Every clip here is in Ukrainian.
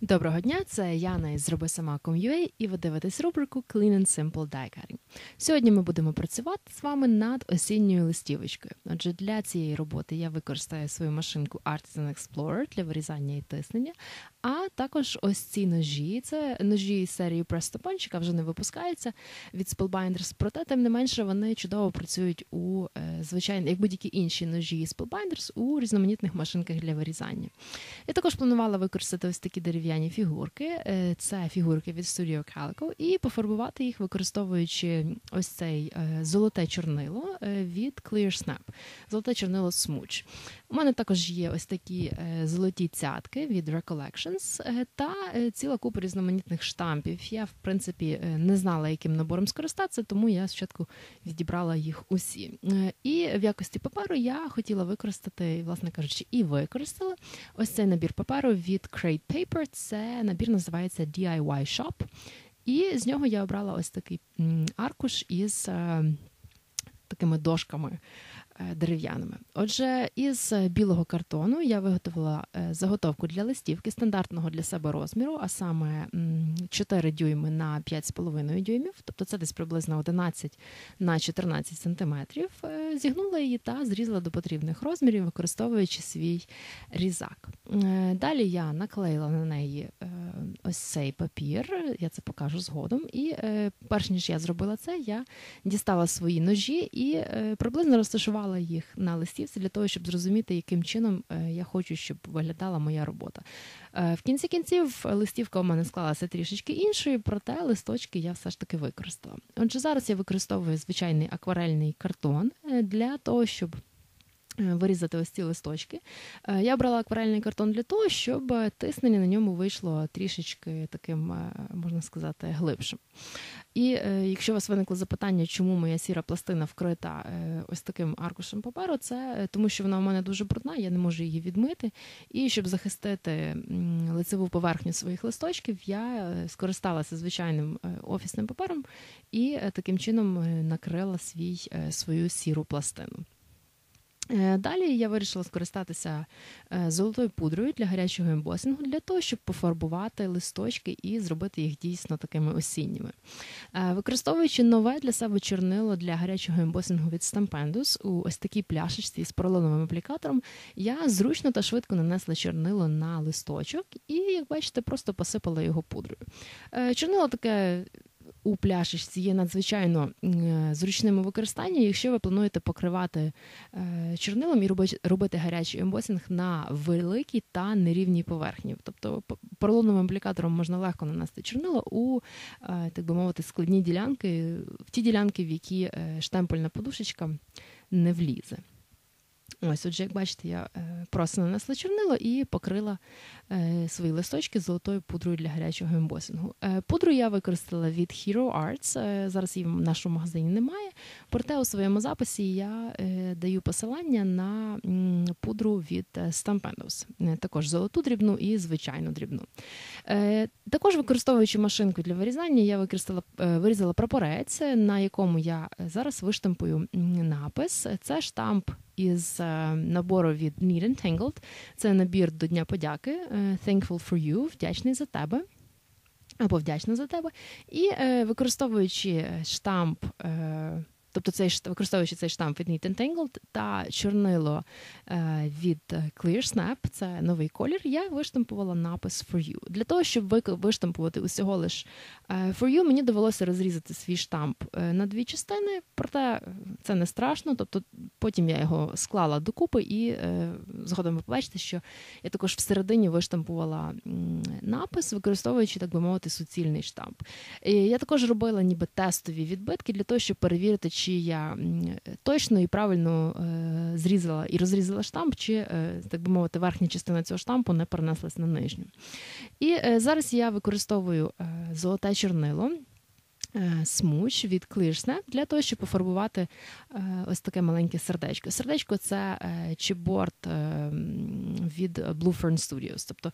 Доброго дня, це Яна із Зроби сама.com.ua і ви дивитесь рубрику Clean and Simple Die. Сьогодні ми будемо працювати з вами над осінньою листівочкою. Отже, для цієї роботи я використаю свою машинку Artisan Explorer для вирізання і тиснення, а також ось ці ножі. Це ножі серії Presto яка вже не випускається від Spellbinders, проте, тим не менше, вони чудово працюють у е, звичайно, як будь-які інші ножі Spellbinders у різноманітних машинках для вирізання. Я також планувала використати ось такі дерев'яні фігурки. Е, Це фігурки від Studio Calico, і пофарбувати їх, використовуючи ось цей е, золоте чорнило е, від Clear Snap. Золоте чорнило Smooch. У мене також є ось такі золоті цятки від Recollections та ціла купа різноманітних штампів. Я, в принципі, не знала, яким набором скористатися, тому я спочатку відібрала їх усі. І в якості паперу я хотіла використати, власне кажучи, і використала ось цей набір паперу від Crate Paper. Це набір називається DIY Shop. І з нього я обрала ось такий аркуш із е, такими дошками дерев'яними. Отже, із е, білого картону я виготовила е, заготовку для листівки стандартного для себе розміру, а саме 4 дюйми на 5,5 дюймів, тобто це десь приблизно 11 на 14 сантиметрів. Е, Зігнула її та зрізала до потрібних розмірів, використовуючи свій різак. Е, Далі я наклеїла на неї е, ось цей папір, я це покажу згодом. І е, перш ніж я зробила це, я дістала свої ножі і е, приблизно розташувала їх на листівці для того, щоб зрозуміти, яким чином е, я хочу, щоб виглядала моя робота. Е, В кінці кінців листівка у мене склалася трішечки іншою, проте листочки я все ж таки використала. Отже, зараз я використовую звичайний акварельний картон е, для того, щоб вирізати ось ці листочки. Е, Я брала акварельний картон для того, щоб е, тиснення на ньому вийшло трішечки таким, е, можна сказати, глибшим. І е, якщо у вас виникло запитання, чому моя сіра пластина вкрита е, ось таким аркушем паперу, це е, тому, що вона у мене дуже брудна, я не можу її відмити. І щоб захистити лицеву поверхню своїх листочків, я е, скористалася звичайним е, офісним папером і е, таким чином е, накрила свій, е, свою сіру пластину. Е, Далі я вирішила скористатися е, золотою пудрою для гарячого ембосингу для того, щоб пофарбувати листочки і зробити їх дійсно такими осінніми. Е, Використовуючи нове для себе чорнило для гарячого ембосингу від Stampendous у ось такій пляшечці з поролоновим аплікатором, я зручно та швидко нанесла чорнило на листочок і, як бачите, просто посипала його пудрою. Чорнило таке у пляшечці є надзвичайно е, зручним у використанні, якщо ви плануєте покривати е, чорнилом і робити, гарячий ембосінг на великій та нерівній поверхні. Тобто поролоновим аплікатором можна легко нанести чорнило у, е, так би мовити, складні ділянки, в ті ділянки, в які штемпельна подушечка не влізе. Ось, отже, як бачите, я е, просто нанесла чорнило і покрила е, свої листочки золотою пудрою для гарячого ембосингу. Е, пудру я використала від Hero Arts. Зараз її в нашому магазині немає. Проте у своєму записі я даю посилання на пудру від. Е, також золоту дрібну і звичайну дрібну. Також використовуючи машинку для вирізання, я використала, вирізала прапорець, на якому я зараз виштампую напис. Це штамп із е, набору від Need and Tangled. Це набір до Дня подяки. е, Thankful for you, вдячний за тебе. Або вдячна за тебе. І е, використовуючи штамп, тобто цей використовуючи цей штамп від Neat and Tangled та чорнило е, від е, Clear Snap, це новий колір, я виштампувала напис For You. Для того, щоб виштампувати усього лиш е, For You, мені довелося розрізати свій штамп е, на дві частини, проте це не страшно. Тобто потім я його склала докупи, і згодом ви побачите, що я також всередині виштампувала напис, використовуючи, так би мовити, суцільний штамп. І я також робила ніби тестові відбитки для того, щоб перевірити, чи я точно і правильно е, зрізала і розрізала штамп, чи, е, так би мовити, верхня частина цього штампу не перенеслась на нижню. І е, зараз я використовую золоте чорнило. Е, смуч від ClearSnap для того, щоб пофарбувати е, ось таке маленьке сердечко. Сердечко це е, чіпборд від Blue Fern Studios. Тобто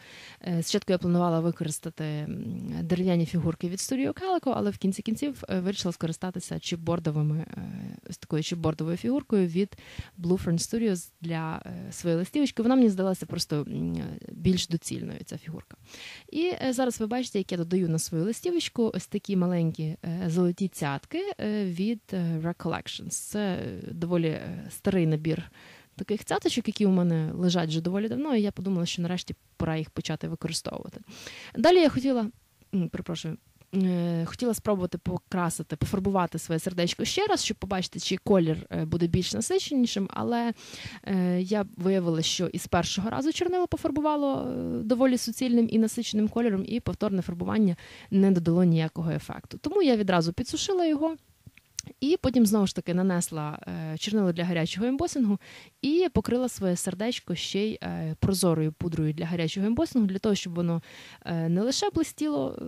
спочатку я планувала використати дерев'яні фігурки від Studio Calico, але в кінці кінців вирішила скористатися чіпбордовими ось такою чіпбордовою фігуркою від Blue Fern Studios для своєї листівочки. Вона мені здалася просто більш доцільною ця фігурка. І зараз ви бачите, як я додаю на свою листівочку ось такі маленькі золоті цятки е, від е, Recollections. Це доволі старий набір таких цяточок, які у мене лежать вже доволі давно, і я подумала, що нарешті пора їх почати використовувати. Далі я хотіла, перепрошую. Хотіла спробувати покрасити, пофарбувати своє сердечко ще раз, щоб побачити, чи колір буде більш насиченішим, але я виявила, що із першого разу чорнило пофарбувало доволі суцільним і насиченим кольором, і повторне фарбування не додало ніякого ефекту. Тому я відразу підсушила його. І потім знову ж таки нанесла е, чорнило для гарячого ембосингу і покрила своє сердечко ще й е, прозорою пудрою для гарячого ембосингу, для того, щоб воно е, не лише блистіло,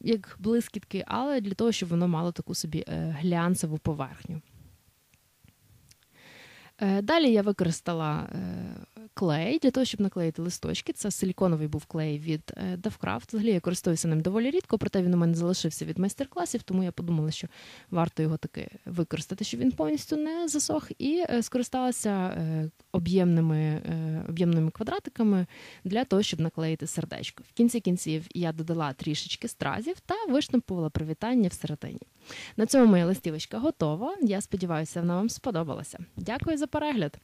як блискітки, але для того, щоб воно мало таку собі глянцеву поверхню. Далі я використала клей для того, щоб наклеїти листочки. Це силіконовий був клей від DevCraft. Взагалі я користуюся ним доволі рідко, проте він у мене залишився від майстер-класів, тому я подумала, що варто його таки використати, щоб він повністю не засох, і е, скористалася е, об'ємними е, об'ємними квадратиками для того, щоб наклеїти сердечко. В кінці кінців я додала трішечки стразів та виштампувала привітання всередині. На цьому моя листівочка готова. Я сподіваюся, вона вам сподобалася. Дякую за перегляд!